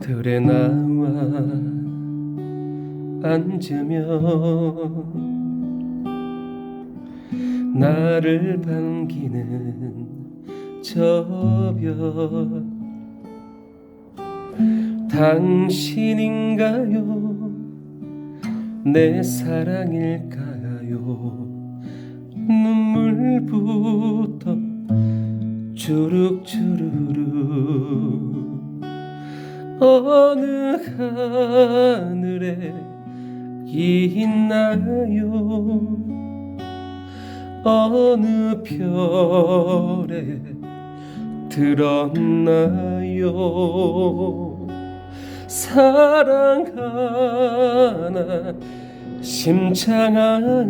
들에 나와 앉으면 나를 반기는 저별 당신인가요? 내 사랑일까요? 눈물부터 주룩주르르 어느 하늘에 있나요? 어느 별에 들었나요? 사랑 하나 심장 하나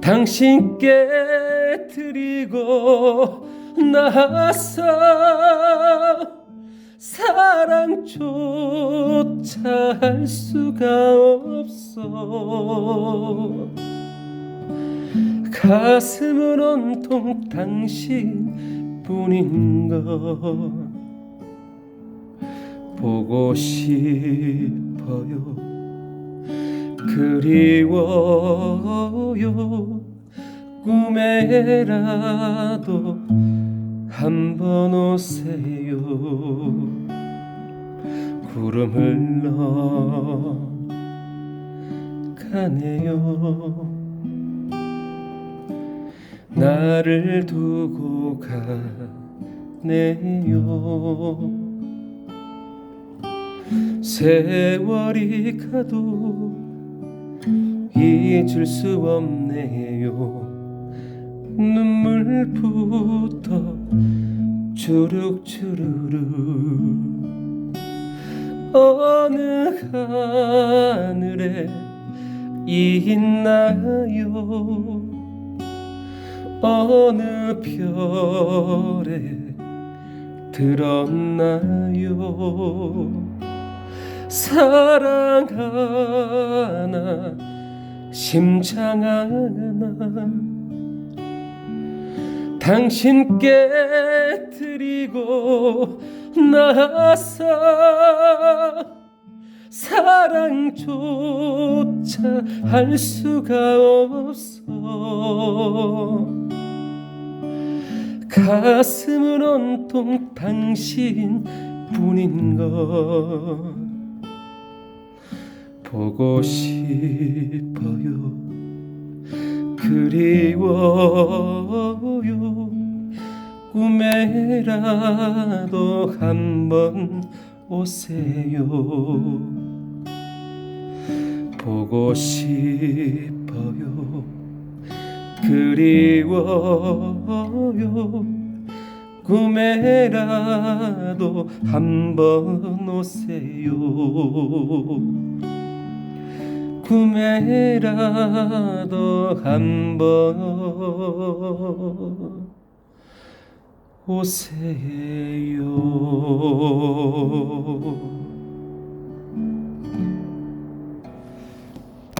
당신께 드리고 나서 사랑조차 할 수가 없어. 가슴은 온통 당신뿐인 것. 보고 싶어요. 그리워요 꿈에라도 한번 오세요. 구름 흘러 가네요. 나를 두고 가네요. 세월이 가도 잊을 수 없네요 눈물부터 주룩주르르 어느 하늘에 있나요? 어느 별에 들었나요? 사랑 하나 심장 하나 당신께 드리고 나서 사랑조차 할 수가 없어. 가슴은 온통 당신 뿐인 것. 보고 싶어요. 그리워요 꿈에라도 한번 오세요. 보고 싶어요. 그리워요. 꿈에라도 한번 오세요. 꿈에라도 한번 오세요